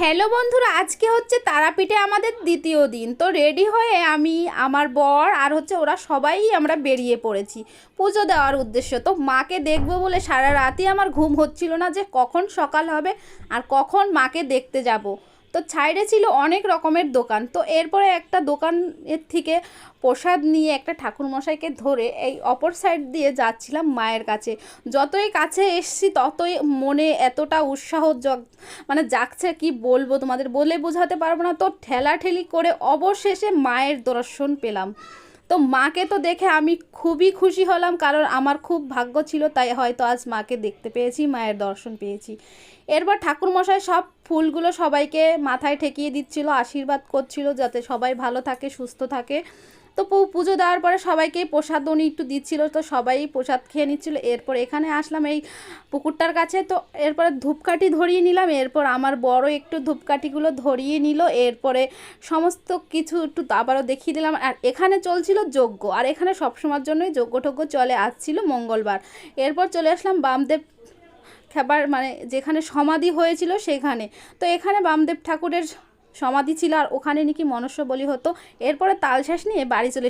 Hello বন্ধুরা, আজকে হচ্ছে তারাপীঠে আমাদের দ্বিতীয় দিন। তো রেডি হয়ে আমি, আমার বর আর হচ্ছে ওরা সবাই আমরা বেরিয়ে পড়েছি পুজো দেওয়ার উদ্দেশ্য। তো মাকে দেখব বলে সারা রাতই আমার ঘুম হচ্ছিল না যে কখন সকাল হবে আর কখন মাকে দেখতে যাব। তো ছাইড়ে ছিল অনেক রকমের দোকান। তো এরপরে একটা দোকানের থেকে প্রসাদ নিয়ে একটা ঠাকুরমশাইকে ধরে এই অপর সাইড দিয়ে যাচ্ছিলাম মায়ের কাছে। যতই কাছে এসছি, ততই মনে এতটা উৎসাহ জগ মানে জাগছে, কি বলব তোমাদের? বলে বোঝাতে পারব না। তো ঠেলাঠেলি করে অবশেষে মায়ের দর্শন পেলাম। তো মাকে তো দেখে আমি খুবই খুশি হলাম, কারণ আমার খুব ভাগ্য ছিল, তাই হয়তো আজ মাকে দেখতে পেয়েছি, মায়ের দর্শন পেয়েছি। এরপর ঠাকুরমশাই সব ফুলগুলো সবাইকে মাথায় ঠেকিয়ে দিচ্ছিল, আশীর্বাদ করছিল যাতে সবাই ভালো থাকে, সুস্থ থাকে। তো পুজো দেওয়ার পরে সবাইকে প্রসাদ উনি একটু দিচ্ছিল, তো সবাই প্রসাদ খেয়ে নিচ্ছিল। এরপর এখানে আসলাম এই পুকুরটার কাছে, তো এরপরে ধূপকাঠি ধরিয়ে নিলাম। এরপর আমার বড় একটু ধূপকাঠিগুলো ধরিয়ে নিল। এরপরে সমস্ত কিছু একটু আবারও দেখিয়ে দিলাম। আর এখানে চলছিল যজ্ঞ। আর এখানে সবসময়ের জন্যই যজ্ঞ চলে আসছিল মঙ্গলবার। এরপর চলে আসলাম বামদেব খাবার মানে যেখানে সমাধি হয়েছিল সেখানে। তো এখানে বামদেব ঠাকুরের সমাধি ছিল আর ওখানে নাকি মনস্য বলি হতো। এরপরে তালশ্বাস নিয়ে বাড়ি চলে